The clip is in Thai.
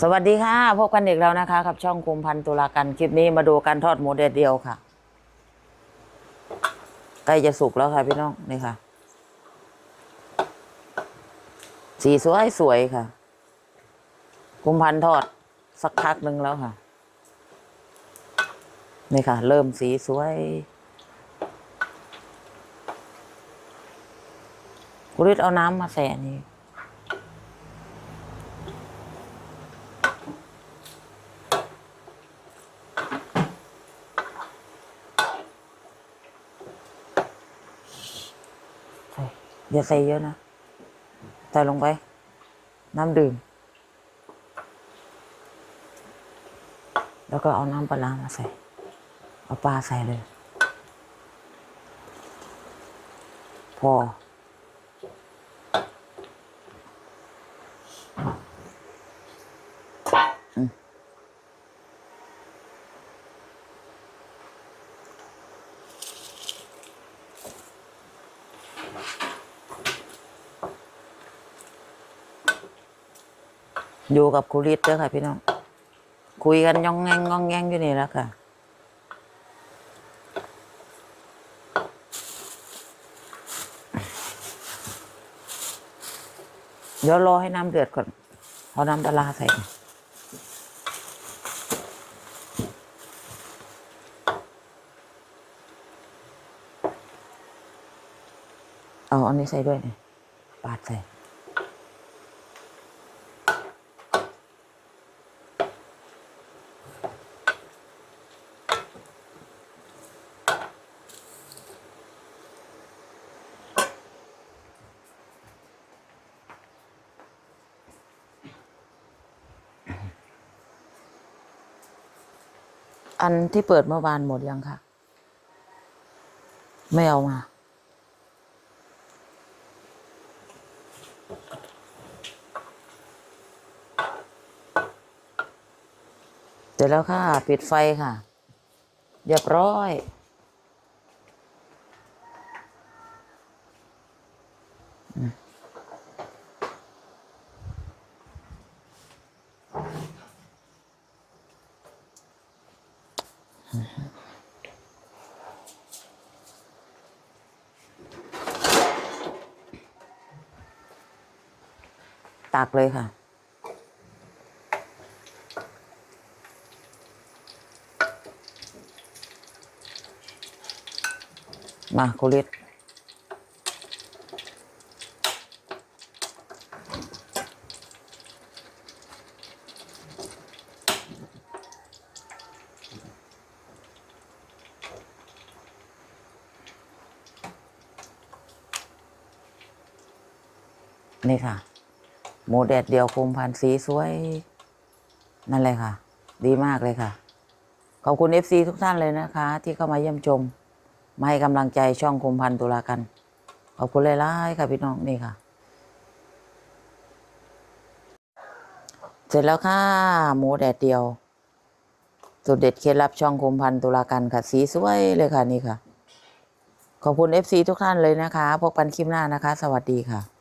สวัสดีค่ะพบกันอีกแล้วนะคะ กับช่องคุมพันธ์ตุลากันคลิปนี้มาดูการทอดหมูแดดเดียวค่ะใกล้จะสุกแล้วค่ะพี่น้องนี่ค่ะ สีสวยสวยค่ะ คุมพันธ์ทอดสักพักหนึ่งแล้วค่ะ นี่ค่ะ เริ่มสีสวยกุริตเอาน้ำมาแส่นี่ อย่าใส่เยอะนะ ใส่ลงไป น้ำดื่ม แล้วก็เอาน้ำปลามาใส่ เอาปลาใส่เลย พอ อยู่กับครูริดเด้อค่ะ พี่น้อง คุยกันยองแงงงองแงงอยู่นี่แล้วค่ะ เดี๋ยวรอให้น้ำเดือดก่อน เอาน้ำปลาร้าใส่เอาอันนี้ใส่ด้วยนี่ปาดใส่ อันที่เปิดเมื่อวานหมดยังคะไม่เอามาเสร็จแล้วค่ะ ปิดไฟค่ะ เรียบร้อย ตักเลยค่ะ มาคุริต นี่ค่ะ หมูแดดเดียวคุมพันธ์สีสวย นั่นเลยค่ะ ดีมากเลยค่ะ ขอบคุณเอฟซีทุกท่านเลยนะคะ ที่เข้ามาเยี่ยมชม มาให้กำลังใจช่องคุมพันธ์ตุลากัน ขอบคุณหลายๆค่ะพี่น้องนี่ค่ะ เสร็จแล้วค่ะ หมูแดดเดียวสุดเด็ดเคล็ดลับช่องคุมพันธ์ตุลากันค่ะ สีสวยเลยค่ะนี่ค่ะ ขอบคุณเอฟซีทุกท่านเลยนะคะ พบกันคลิปหน้านะคะ สวัสดีค่ะ